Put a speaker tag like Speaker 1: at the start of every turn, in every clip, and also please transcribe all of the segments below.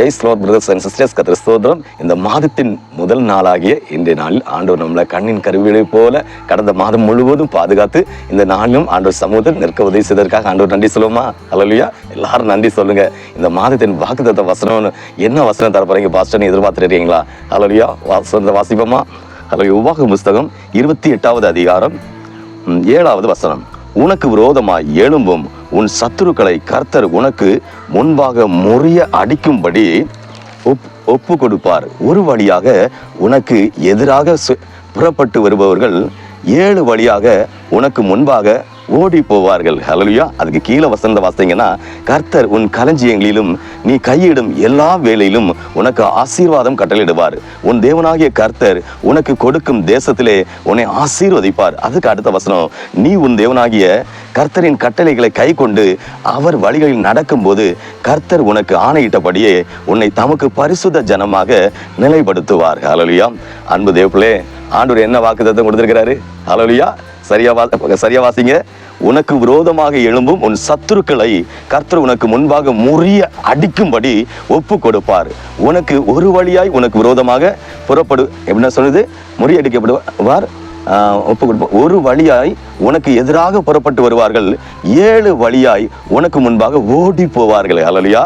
Speaker 1: Praise Lord brothers and sisters கத்திர ஸ்தோத்திரம். இந்த மாதத்தின் முதல் நாளாகிய இன்றைய நாளில் ஆண்டவர் நம்மளை கண்ணின் கருவிகளை போல கடந்த மாதம் முழுவதும் பாதுகாத்து இந்த நாளிலும் ஆண்டவர் சமூகத்தில் நிற்க உதவி செய்ததற்காக ஆண்டவர் நன்றி சொல்லுவோமா? அல்லையா எல்லாரும் நன்றி சொல்லுங்க. இந்த மாதத்தின் வாக்குத்தத்த வசனம் என்ன வசனம் தர போறீங்க? பாஸ்டர் எதிர்பார்த்துருக்கீங்களா? இருக்கீங்களா அல்லையா வசனத்தை வாசிப்போமா? அல்ல உபாக புஸ்தகம் இருபத்தி எட்டாவது அதிகாரம் ஏழாவது வசனம். உனக்கு விரோதமாய் எழும்பும் உன் சத்துருக்களை கர்த்தர் உனக்கு முன்பாக முறிய அடிக்கும்படி ஒப் ஒப்பு கொடுப்பார். ஒரு வழியாக உனக்கு எதிராக சு- புறப்பட்டு வருபவர்கள் ஏழு வழியாக உனக்கு முன்பாக ஓடி போவார்கள் ஹalleluya. அதுக்கு கீழே வசந்த வாசிங்கன்னா கர்த்தர் உன் களஞ்சியங்களிலும் நீ கையிடும் எல்லா வேலையிலும் உனக்கு ஆசீர்வாதம் கட்டளையிடுவார். உன் தேவனாகிய கர்த்தர் உனக்கு கொடுக்கும் தேசத்திலே உன்னை ஆசீர்வதிப்பார். அதுக்கு அடுத்த வசனம் நீ உன் தேவனாகிய கர்த்தரின் கட்டளைகளை கை கொண்டு அவர் வழிகளில் நடக்கும்போது கர்த்தர் உனக்கு ஆணையிட்டபடியே உன்னை தமக்கு பரிசுத்த ஜனமாக நிலைப்படுத்துவார். ஹalleluya. அன்பு தேவப்பிள்ளே ஆண்டவர் என்ன வாக்குத்தத்தம் கொடுத்துருக்கிறாரு? ஹலோலியா சரியா வா சரியா வாசிங்க. உனக்கு விரோதமாக எழும்பும் உன் சத்துருக்களை கர்த்தர் உனக்கு முன்பாக முறிய அடிக்கும்படி ஒப்பு கொடுப்பார் உனக்கு ஒரு வழியாய் உனக்கு விரோதமாக புறப்படு எப்படின்னா சொல்லுது? முறியடிக்கப்படுவார். ஒப்பு கொடுப்போம் ஒரு வழியாய் உனக்கு எதிராக புறப்பட்டு வருவார்கள். ஏழு வழியாய் உனக்கு முன்பாக ஓடி போவார்கள். அலலியா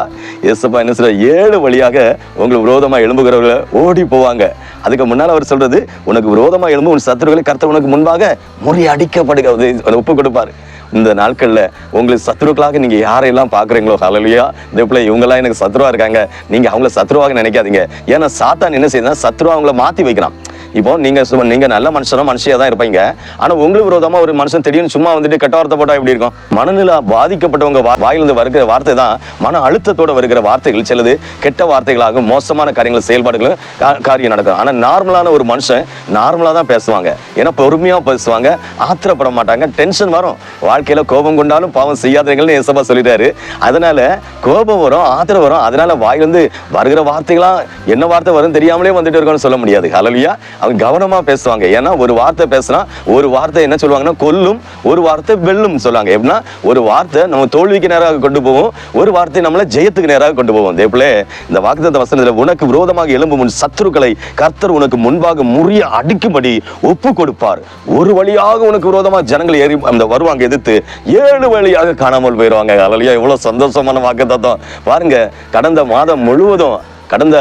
Speaker 1: எஸ்எப்பா என்ன சொல்ற ஏழு வழியாக உங்களுக்கு விரோதமாக எழும்புகிறவர்கள் ஓடி போவாங்க. அதுக்கு முன்னால் அவர் சொல்றது உனக்கு விரோதமாக எழும்பு உன் சத்துருக்களை கர்த்தர் உனக்கு முன்பாக முறியடிக்கப்படுகிறது. ஒப்பு கொடுப்பார். இந்த நாட்களில் உங்களுக்கு சத்ருக்களாக நீங்கள் யாரையெல்லாம் பார்க்குறீங்களோ ஹலலியா இந்த பிள்ளை இவங்கெல்லாம் எனக்கு சத்ருவா இருக்காங்க. நீங்கள் அவங்கள சத்ருவாக நினைக்காதீங்க. ஏன்னா சாத்தான் என்ன செய்யுதுன்னா சத்ருவா அவங்கள மாற்றி வைக்கிறான். இப்போ நீங்க சும்மா நீங்க நல்ல மனுஷனும் மனுஷியா தான் இருப்பீங்க. ஆனா உங்களுக்கு விரோதமா ஒரு மனுஷன் திடீர்னு சும்மா வந்துட்டு கெட்ட வார்த்தை போட்டா எப்படி இருக்கும்? மனநிலை பாதிக்கப்பட்டவங்க வா- வாயிலிருந்து வருகிற வார்த்தை தான் மன அழுத்தத்தோட வருகிற வார்த்தைகள். சிலது கெட்ட வார்த்தைகளாகும் மோசமான காரியங்கள் செயல்பாடுகளும் காரியம் நடக்கும். ஆனா நார்மலான ஒரு மனுஷன் நார்மலா தான் பேசுவாங்க. ஏன்னா பொறுமையா பேசுவாங்க ஆத்திரப்பட மாட்டாங்க டென்ஷன் வரும். வாழ்க்கையில கோபம் கொண்டாலும் பாவம் செய்யாதீங்கன்னு ஏசப்பா சொல்லிட்டாரு. அதனால கோபம் வரும் ஆத்திரம் வரும். அதனால வாயிலிருந்து வருகிற வார்த்தைகளாம் என்ன வார்த்தை வரும் தெரியாமலே வந்துட்டு இருக்கோம்னு சொல்ல முடியாது. ஹலலியா அவங்க கவனமா பேசுவாங்க. ஏன்னா ஒரு வார்த்தை பேசினா ஒரு வார்த்தை என்ன சொல்லுவாங்கன்னா கொல்லும் ஒரு வார்த்தை வெல்லும் சொல்லுவாங்க. எப்படின்னா ஒரு வார்த்தை நம்ம தோல்விக்கு நேராக கொண்டு போவோம் ஒரு வார்த்தை நம்மளை ஜெயத்துக்கு நேராக கொண்டு போவோம் தேப்பிலே இந்த வாக்குத்த வசனத்தில் உனக்கு விரோதமாக எழும்பும் உன் சத்துருக்களை கர்த்தர் உனக்கு முன்பாக முறிய அடிக்கும்படி ஒப்பு கொடுப்பார். ஒரு வழியாக உனக்கு விரோதமாக ஜனங்கள் ஏறி அந்த வருவாங்க எதிர்த்து ஏழு வழியாக காணாமல் போயிடுவாங்க அதுலயா எவ்வளவு சந்தோஷமான வாக்குத்தத்தம். பாருங்க கடந்த மாதம் முழுவதும் கடந்த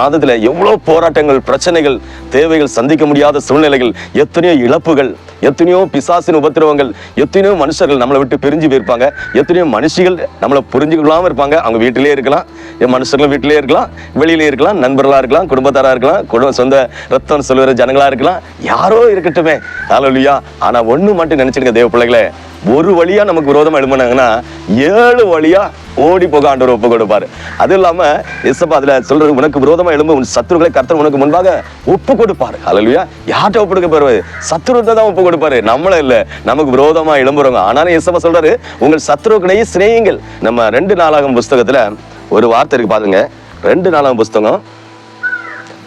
Speaker 1: மாதத்தில் எவ்வளோ போராட்டங்கள் பிரச்சனைகள் தேவைகள் சந்திக்க முடியாத சூழ்நிலைகள் எத்தனையோ இழப்புகள் எத்தனையோ பிசாசின் உபத்திரவங்கள் எத்தனையோ மனுஷர்கள் நம்மளை விட்டு பிரிஞ்சு போயிருப்பாங்க. எத்தனையோ மனுஷிகள் நம்மளை புரிஞ்சுக்கலாமல் இருப்பாங்க. அவங்க வீட்டிலே இருக்கலாம் என் மனுஷர்களும் வீட்டிலே இருக்கலாம் வெளியிலே இருக்கலாம் நண்பர்களாக இருக்கலாம் குடும்பத்தாராக இருக்கலாம் குடும்ப சொந்த ரத்தம் சொல்லுற ஜனங்களாக இருக்கலாம். யாரோ இருக்கட்டுமே. தாலும் இல்லையா ஆனால் ஒன்று மட்டும் நினச்சிடுங்க தேவ பிள்ளைகளே. ஒரு வழியா நமக்கு விரோதமா எழுப்புனாங்கன்னா ஏழு வழியா ஓடி போக ஆண்டவர் ஒப்பு கொடுப்பாரு. அது இல்லாம இசப்பா அதுல சொல்றது உனக்கு விரோதமா எழும்பு உன் சத்துருக்களை கர்த்தர் உனக்கு முன்பாக ஒப்பு கொடுப்பாரு. ஹalleluya. யார்கிட்ட ஒப்பு கொடுக்க போறாரு சத்துருத்தை தான் ஒப்பு கொடுப்பாரு. நம்மள இல்ல. நமக்கு விரோதமா எழும்புறவங்க. ஆனாலும் இசப்பா சொல்றாரு உங்கள் சத்துருக்களையே சிநேகிங்கள் நம்ம ரெண்டு நாளாகும் புஸ்தகத்துல ஒரு வார்த்தை இருக்கு பாருங்க. ரெண்டு நாளாகும் புஸ்தகம்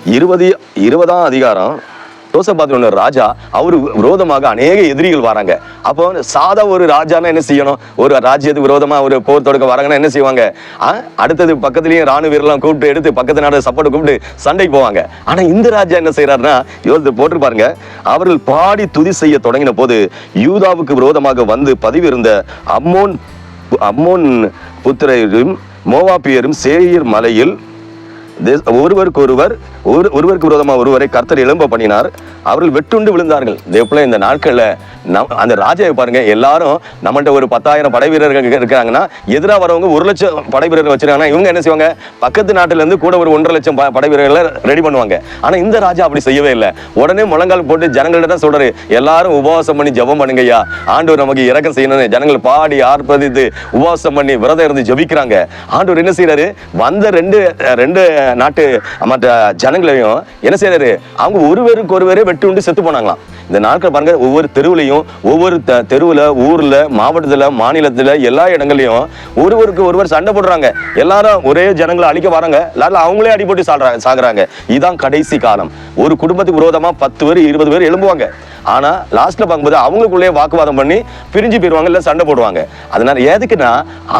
Speaker 1: இருபது இருபதாம் அதிகாரம் யோசபாத்தின ராஜா அவரு விரோதமாக அநேக எதிரிகள் வராங்க. அப்போ சாதா ஒரு ராஜானா என்ன செய்யணும்? ஒரு ராஜ்யத்துக்கு விரோதமா ஒரு போர் தொடக்க வராங்கன்னா என்ன செய்வாங்க? அடுத்தது பக்கத்துலயும் ராணுவ வீரர்லாம் கூப்பிட்டு எடுத்து பக்கத்து நாடு சப்போர்ட் கூப்பிட்டு சண்டைக்கு போவாங்க. ஆனா இந்த ராஜா என்ன செய்யறாருன்னா யோசித்து போட்டு பாருங்க. அவர்கள் பாடி துதி செய்ய தொடங்கின போது யூதாவுக்கு விரோதமாக வந்து பதிவிருந்த அம்மோன் அம்மோன் புத்திரையும் மோவாப்பியரும் சேயர் மலையில் ஒருவருக்கு ஒருவர் ஒரு ஒருவருக்கு விரோதமாக ஒருவரை கர்த்தர் எழும்ப பண்ணினார். அவர்கள் வெட்டுண்டு விழுந்தார்கள். தேவப்பிள்ள இந்த நாட்களில் நம் அந்த ராஜாவை பாருங்க எல்லாரும் நம்மள்கிட்ட ஒரு பத்தாயிரம் படை வீரர்கள் இருக்கிறாங்கன்னா எதிராக வரவங்க ஒரு லட்சம் படை வீரர்கள் வச்சிருக்காங்கன்னா இவங்க என்ன செய்வாங்க? பக்கத்து நாட்டிலேருந்து கூட ஒரு ஒன்றரை லட்சம் படை வீரர்களை ரெடி பண்ணுவாங்க. ஆனால் இந்த ராஜா அப்படி செய்யவே இல்லை. உடனே முழங்கால் போட்டு ஜனங்கள்ட்ட தான் சொல்றாரு எல்லாரும் உபவாசம் பண்ணி ஜெபம் பண்ணுங்கய்யா. ஆண்டவர் நமக்கு இறக்கம் செய்யணும்னு. ஜனங்கள் பாடி ஆர்ப்பரித்து உபவாசம் பண்ணி விரதம் இருந்து ஜெபிக்கிறாங்க. ஆண்டவர் என்ன செய்யறாரு வந்த ரெண்டு ரெண்டு நாட்டு மற்ற ஜனங்களையும் என்ன செய்யறாரு அவங்க ஒருவருக்கு ஒருவரே வெட்டு உண்டு செத்து போனாங்களாம். இந்த நாட்கள் பாருங்க ஒவ்வொரு தெருவுலையும் ஒவ்வொரு தெருவில் ஊரில் மாவட்டத்தில் மாநிலத்தில் எல்லா இடங்கள்லையும் ஒருவருக்கு ஒருவர் சண்டை போடுறாங்க. எல்லாரும் ஒரே ஜனங்களை அழிக்க வராங்க. எல்லாரும் அவங்களே அடிபட்டு சாடுறாங்க சாகுறாங்க. இதுதான் கடைசி காலம். ஒரு குடும்பத்துக்கு விரோதமாக பத்து பேர் இருபது பேர் எழும்புவாங்க. ஆனால் லாஸ்ட்டில் பார்க்கும்போது அவங்களுக்குள்ளே வாக்குவாதம் பண்ணி பிரிஞ்சு போயிடுவாங்க இல்லை சண்டை போடுவாங்க. அதனால் எதுக்குன்னா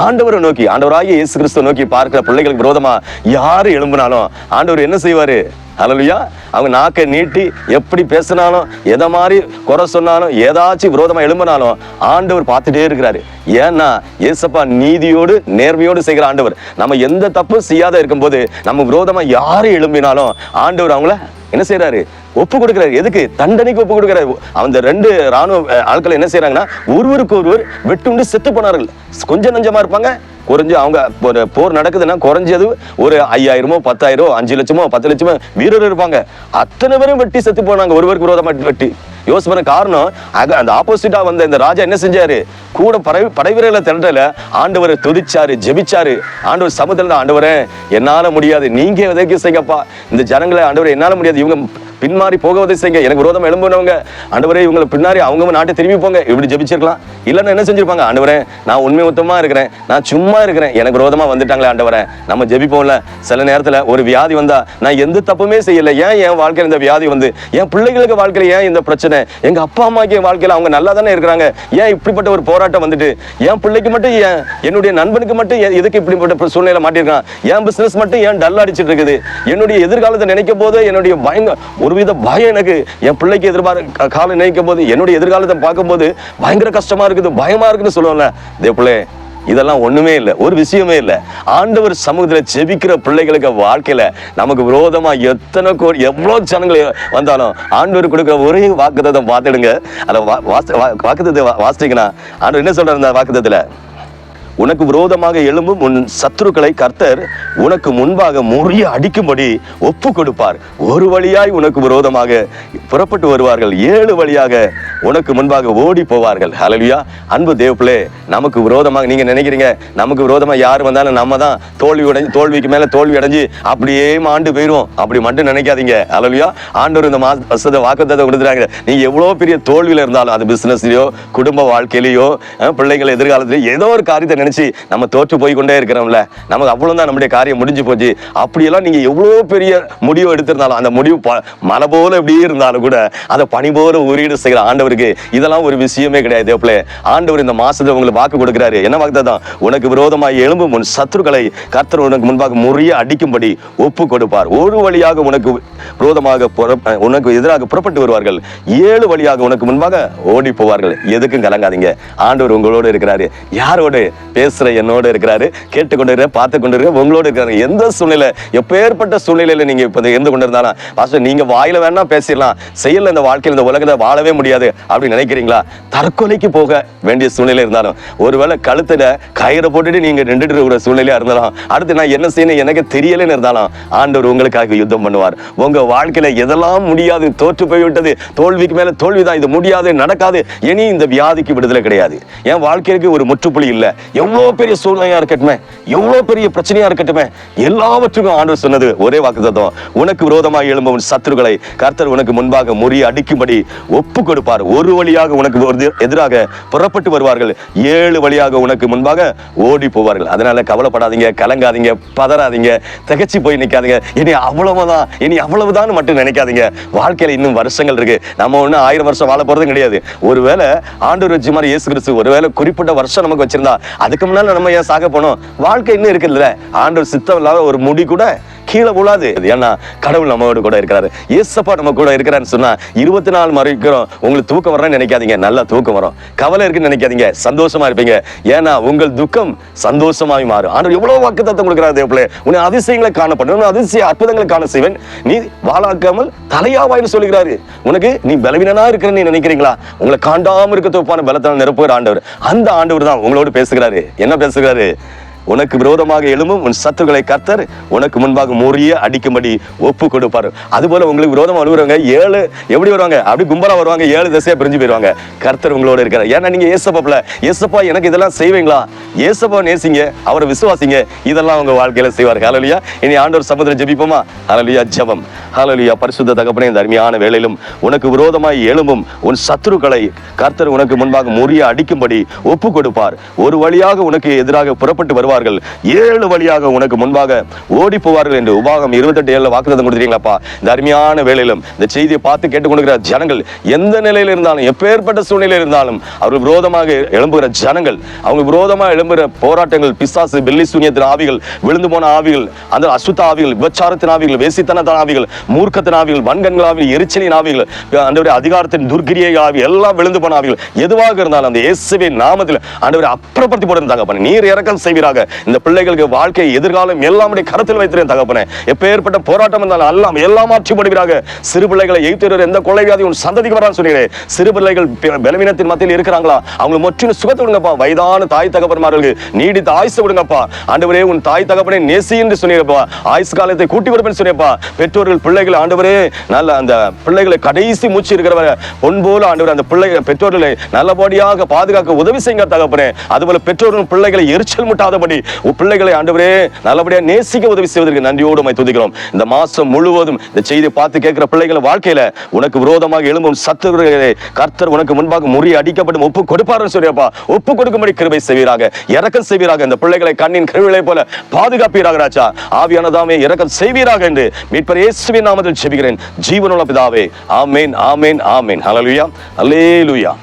Speaker 1: ஆண்டவரை நோக்கி ஆண்டவராகிய இயேசு கிறிஸ்துவ நோக்கி பார்க்குற பிள்ளைகளுக்கு விரோதமாக யார் எழும்புனாலும் ஆண்டவர் என்ன செய்வார்? ஹalleluya. அவங்க நாக்கை நீட்டி எப்படி பேசினாலும் எதை மாதிரி குறை சொன்னாலும் ஏதாச்சும் விரோதமாக எழும்பினாலும் ஆண்டவர் பார்த்துட்டே இருக்கிறாரு. ஏன்னா ஏசப்பா நீதியோடு நேர்மையோடு செய்கிற ஆண்டவர். நம்ம எந்த தப்பும் செய்யாத இருக்கும்போது நம்ம விரோதமாக யாரை எழும்பினாலும் ஆண்டவர் அவங்கள என்ன செய்கிறாரு ஒப்பு கொடுக்கிறாரு. எதுக்கு? தண்டனைக்கு ஒப்பு கொடுக்கிறாரு. அந்த ரெண்டு ராணுவ ஆட்கள் என்ன செய்யறாங்கன்னா ஒருவருக்கு ஒருவர் வெட்டுண்டு செத்து போனார்கள். கொஞ்சம் நஞ்சமா இருப்பாங்க. குறைஞ்சு அவங்க ஒரு போர் நடக்குதுன்னா குறைஞ்சது ஒரு ஐயாயிரமோ பத்தாயிரமோ அஞ்சு லட்சமோ பத்து லட்சமோ வீரர் இருப்பாங்க. அத்தனை பேரும் வெட்டி செத்து போனாங்க. ஒருவருக்கு விரோதமா வெட்டி. யோசிப்பன காரணம் அந்த ஆப்போசிட்டா வந்த இந்த ராஜா என்ன செஞ்சாரு? கூட படை படைவீரர்களை திரண்டல ஆண்டவர் ஆண்டவரை துதிச்சாரு ஜெபிச்சாரு. ஆண்டவர் சமுதிரம் ஆண்டவரே என்னால முடியாது. நீங்க எதைக்கு செய்யப்பா இந்த ஜனங்களை ஆண்டவர் என்னால முடியாது. இவங்க பின்மாறி போகவதை செய்யுங்க. எனக்கு விரோதம் எழும்புனவங்க ஆண்டவரே இவங்களை பின்னாடி அவங்க நாட்டை திரும்பி போங்க. இப்படி ஜெபிச்சிருக்கலாம். இல்லைன்னா என்ன செஞ்சிருப்பாங்க? ஆண்டவரே நான் உண்மை மொத்தமாக இருக்கிறேன். நான் சும்மா இருக்கிறேன். எனக்கு விரோதமாக வந்துட்டாங்களே ஆண்டவரே. நம்ம ஜெபிப்போம்ல. சில நேரத்துல ஒரு வியாதி வந்தா நான் எந்த தப்புமே செய்யல. ஏன் என் வாழ்க்கையில இந்த வியாதி வந்து? என் பிள்ளைகளுக்கு வாழ்க்கையில ஏன் இந்த பிரச்சனை? எங்க அப்பா அம்மாக்கு என் வாழ்க்கையில அவங்க நல்லா தானே இருக்கிறாங்க. ஏன் இப்படிப்பட்ட ஒரு போராட்டம் வந்துட்டு? என் பிள்ளைக்கு மட்டும் ஏன் என்னுடைய நண்பனுக்கு மட்டும் எதுக்கு இப்படிப்பட்ட சூழ்நிலை மாட்டிருக்கான்? என் பிசினஸ் மட்டும் ஏன் டல் அடிச்சிட்டு இருக்குது? என்னுடைய எதிர்காலத்தை நினைக்கும் போது என்னுடைய பயங்க ஒருவித பயம் எனக்கு என் பிள்ளைக்கு எதிர்பார்க்க காலம் நினைக்கும் போது என்னுடைய எதிர்காலத்தை பார்க்கும்போது பயங்கர கஷ்டமா இருக்குது பயமா இருக்குன்னு சொல்லுவோம்ல பிள்ளை இதெல்லாம் ஒண்ணுமே இல்லை ஒரு விஷயமே இல்லை. ஆண்டவர் சமூகத்தில் ஜெபிக்கிற பிள்ளைகளுக்கு வாழ்க்கையில நமக்கு விரோதமா எத்தனை கோடி எவ்வளோ ஜனங்கள் வந்தாலும் ஆண்டவர் கொடுக்குற ஒரே வாக்குத்தத்தம் பார்த்துடுங்க. அதை வாக்குத்தத்தை வாசிட்டீங்கன்னா ஆண்டவர் என்ன சொல்றாரு அந்த வாக்குத்தத்துல உனக்கு விரோதமாக எழும்பும் உன் சத்துருக்களை கர்த்தர் உனக்கு முன்பாக முறிய அடிக்கும்படி ஒப்பு கொடுப்பார் ஒரு வழியாய் உனக்கு விரோதமாக புறப்பட்டு வருவார்கள். ஏழு வழியாக உனக்கு முன்பாக ஓடி போவார்கள். ஹalleluya அன்பு தேவப்பிள்ளே நமக்கு விரோதமாக நீங்க நினைக்கிறீங்க? நமக்கு விரோதமாக யார் வந்தாலும் நம்ம தான் தோல்வி அடைஞ்சு தோல்விக்கு மேலே தோல்வி அடைஞ்சு அப்படியே மாண்டு போயிடுவோம் அப்படி மட்டும் நினைக்காதீங்க. ஹalleluya ஆண்டவர் இந்த மாசத்தை வாக்குத்தத்தை கொடுத்துறாங்க. நீங்கள் எவ்வளவு பெரிய தோல்வியில இருந்தாலும் அது பிசினஸ்லயோ குடும்ப வாழ்க்கையிலயோ பிள்ளைகள் எதிர்காலத்திலயோ ஏதோ ஒரு காரியத்தை நினைச்சு நம்ம தோற்று போய் கொண்டே இருக்கிறோம்ல நமக்கு அவ்வளவுதான் நம்முடைய காரியம் முடிஞ்சு போச்சு. அப்படியெல்லாம் நீங்கள் எவ்வளோ பெரிய முடிவு எடுத்திருந்தாலும் அந்த முடிவு ப- மலை போல எப்படியே இருந்தாலும் கூட அதை பனி போல உரியீடு செய்கிற ஆண்டவருக்கு இதெல்லாம் ஒரு விஷயமே கிடையாது தேவப்பிள்ளை. ஆண்டவர் இந்த மாதத்தில் உங்களுக்கு வாக்கு கொடுக்குறாரு. என்ன வாக்கு தான் உனக்கு விரோதமாக எலும்பு உன் சத்துருக்களை கர்த்தர் உனக்கு முன்பாக முறிய அடிக்கும்படி ஒப்பு கொடுப்பார். ஒரு வழியாக உனக்கு விரோதமாக உனக்கு எதிராக புறப்பட்டு வருவார்கள். ஏழு வழியாக உனக்கு முன்பாக ஓடி போவார்கள். எதுக்கும் கலங்காதீங்க. ஆண்டவர் உங்களோடு இருக்கிறாரு. யாரோடு? பேசுற என்னோடு இருக்கிறாரு கேட்டுக்கொண்டு இருக்கிற பார்த்து கொண்டு இருக்கிற உங்களோடு இருக்கிறாரு. எந்த சூழ்நிலை எப்பேற்பட்ட சூழ்நிலையில நீங்க இப்போ இருந்து கொண்டிருந்தாலும் பாஸ்டர் நீங்க வாயில வேணா பேசிடலாம். செயல்ல இந்த வாழ்க்கையில் இந்த உலகத்தை வாழவே முடியாது அப்படின்னு நினைக்கிறீங்களா? தற்கொலைக்கு போக வேண்டிய சூழ்நிலை இருந்தாலும் ஒருவேளை கழுத்துல கயிறை போட்டுட்டு நீங்க நின்றுட்டு இருக்கிற சூழ்நிலையா இருந்தாலும் அடுத்து நான் என்ன செய்யணும் எனக்கு தெரியலைன்னு இருந்தாலும் ஆண்டவர் உங்களுக்காக யுத்தம் பண்ணுவார். உங்க வாழ்க்கையில எதெல்லாம் முடியாது தோற்று போய்விட்டது தோல்விக்கு மேல தோல்விதான் இது முடியாது நடக்காது இனி இந்த வியாதிக்கு விடுதலை கிடையாது. என் வாழ்க்கைக்கு ஒரு முற்றுப்புள்ளி இல்ல. எவ்வளோ பெரிய சூழ்நிலையா இருக்கட்டுமே எவ்வளோ பெரிய பிரச்சனையா இருக்கட்டுமே எல்லாவற்றுக்கும் ஆண்டவர் சொன்னது ஒரே வாக்குத்தத்தம். உனக்கு விரோதமாக எழும்பும் சத்துருக்களை கர்த்தர் உனக்கு முன்பாக முறிய அடிக்கும்படி ஒப்பு கொடுப்பார். ஒரு வழியாக உனக்கு ஒரு எதிராக புறப்பட்டு வருவார்கள். ஏழு வழியாக உனக்கு முன்பாக ஓடி போவார்கள். அதனால கவலைப்படாதீங்க கலங்காதீங்க பதறாதீங்க திகச்சு போய் நிக்காதீங்க. இனி அவ்வளவுதான் இனி அவ்வளவுதான் மட்டும் நினைக்காதீங்க. வாழ்க்கையில இன்னும் வருஷங்கள் இருக்கு. நம்ம ஒன்றும் ஆயிரம் வருஷம் வாழ போறதும் கிடையாது. ஒருவேளை ஆண்டு வச்சு மாதிரி இயேசு கிறிஸ்து ஒருவேளை குறிப்பிட்ட வருஷம் நமக்கு வச்சிருந்தா அதுக்கு முன்னால் நம்ம ஏன் சாக போனோம்? வாழ்க்கை இன்னும் இருக்குல்ல ஆண்டவர் சித்தம் இல்லாத ஒரு முடி கூட கீழே விழாது. ஏன்னா கடவுள் நம்மோடு கூட இருக்கிறாரு. ஏசப்பா நம்ம கூட இருக்கிறான்னு சொன்னா இருபத்தி நாலு மறைக்கிறோம் உங்களுக்கு தூக்கம் வரணும்னு நினைக்காதீங்க. நல்லா தூக்கம் வரும். கவலை இருக்குன்னு நினைக்காதீங்க. சந்தோஷமா இருப்பீங்க. ஏன்னா உங்கள் துக்கம் சந்தோஷமாய் மாறும். ஆனால் எவ்வளவு வாக்கு தத்தம் கொடுக்கிறார் தேவப்பிள்ளை உன்னை அதிசயங்களை காணப்படும். அதிசய அற்புதங்களை காண செய்வேன். நீ வாழாக்காமல் தலையாவாய்னு சொல்லுகிறாரு. உனக்கு நீ பலவீனனா இருக்கிறன்னு நீ நினைக்கிறீங்களா? உங்களை காண்டாம இருக்க தோப்பான பலத்தால் நிரப்புகிற ஆண்டவர். அந்த ஆண்டவர் தான் உங்களோடு பேசுகிறாரு. என்ன பேசுகிறாரு? உனக்கு விரோதமாக எழும்பும் உன் சத்துக்களை கர்த்தர் உனக்கு முன்பாக முறிய அடிக்கும்படி ஒப்பு கொடுப்பார். அதுபோல உங்களுக்கு விரோதம் அழுகுறவங்க ஏழு எப்படி வருவாங்க? அப்படி கும்பலா வருவாங்க ஏழு திசையாக பிரிஞ்சு போயிருவாங்க. கர்த்தர் உங்களோட இருக்கிறார் ஏன்னா நீங்க ஏசப்பாப்ல ஏசப்பா எனக்கு இதெல்லாம் செய்வீங்களா? ஏசப்பா நேசிங்க அவரை விசுவாசிங்க. இதெல்லாம் உங்க வாழ்க்கையில செய்வார். ஹலலியா இனி ஆண்டோர் சமுதிரம் ஜெபிப்போமா? ஹலலியா ஜெபம். ஹலலியா பரிசுத்த தகப்பனே இந்த அருமையான வேலையிலும் உனக்கு விரோதமாய் எழும்பும் உன் சத்துருக்களை கர்த்தர் உனக்கு முன்பாக முறிய அடிக்கும்படி ஒப்பு கொடுப்பார். ஒரு வழியாக உனக்கு எதிராக புறப்பட்டு வருவார். போவார்கள். ஏழு வழியாக உனக்கு முன்பாக ஓடி போவார்கள் என்று உபாகம் இருபத்தெட்டு ஏழுல வாக்குத்தம் கொடுத்துறீங்களாப்பா இந்த அருமையான வேளையிலும் இந்த செய்தியை பார்த்து கேட்டுக்கொண்டிருக்கிற ஜனங்கள் எந்த நிலையில் இருந்தாலும் எப்பேற்பட்ட சூழ்நிலையில் இருந்தாலும் அவர்கள் விரோதமாக எழும்புகிற ஜனங்கள் அவங்க விரோதமாக எழும்புகிற போராட்டங்கள் பிசாசு பில்லி சூன்யத்தின் ஆவிகள் விழுந்து போன ஆவிகள் அந்த அசுத்த ஆவிகள் விபச்சாரத்தின் ஆவிகள் வேசித்தனத்தின் ஆவிகள் மூர்க்கத்தின் ஆவிகள் வன்கண்கள் ஆவிகள் எரிச்சலின் ஆவிகள் அந்த அதிகாரத்தின் துர்கிரியை ஆவி எல்லாம் விழுந்து போன ஆவிகள் எதுவாக இருந்தாலும் அந்த இயேசுவின் நாமத்தில் ஆண்டவரை அப்புறப்படுத்தி போடுறது தகப்பனே நீர் இறக்கம் செய்வீராக. இந்த பிள்ளைகளுக்கு வாழ்க்கை எதிர்காலம் எல்லாமுடைய கருத்தில் வைத்திருந்த தகப்பனே. எப்பேற்பட்ட போராட்டம் இருந்தாலும் எல்லாம் எல்லாம் மாற்றி போடுவீராக சிறு பிள்ளைகளை எய்த்து எந்த கொள்ளை வியாதி உன் சந்ததிக்கு வரான்னு சொன்னீங்க சிறு பிள்ளைகள் பலவீனத்தின் மத்தியில் இருக்கிறாங்களா? அவங்க முற்றிலும் சுகத்தை விடுங்கப்பா. வயதான தாய் தகப்பன்மார்களுக்கு நீடித்த ஆயுசு விடுங்கப்பா. ஆண்டவரே உன் தாய் தகப்பனை நெசி என்று சொன்னீங்கப்பா. ஆயுசு காலத்தை கூட்டி கொடுப்பேன்னு சொன்னீங்கப்பா. பெற்றோர்கள் பிள்ளைகள் ஆண்டவரே நல்ல அந்த பிள்ளைகளை கடைசி மூச்சு இருக்கிறவர பொன் போல ஆண்டவர் அந்த பிள்ளைகள் பெற்றோர்களை நல்லபடியாக பாதுகாக்க உதவி செய்யுங்க தகப்பனே. அதுபோல பெற்றோர்கள் பிள்ளைகளை எரிச்சல் முட்டாதபடி உன் பிள்ளைகளை ஆண்டவரே நல்லபடியாக நேசிக்க உதவி செய்வதற்கு நன்றியோடு துதிக்கிறோம். இந்த மாசம் முழுவதும் இந்த செய்தி பார்த்து கேட்கிற பிள்ளைகளை வாழ்க்கையில உனக்கு விரோதமாக எழும்பும் சத்துருகளை கர்த்தர் உனக்கு முன்பாக முறிய அடிக்கப்படும் ஒப்பு கொடுப்பாருன்னு சொல்லியப்பா ஒப்பு கொடுக்கும்படி கிருபை செய்வீராக இறக்கம் செய்வீராக இந்த பிள்ளைகளை கண்ணின் கருவிலை போல பாதுகாப்பீராக ராஜா. ஆவியானதாமே இறக்கம் செய்வீராக என்று மீட்பர் இயேசுவின் நாமத்தில் செபிக்கிறேன் ஜீவனுள்ள பிதாவே ஆமேன் ஆமேன் ஆமேன். ஹலலுயா அல்லேலுயா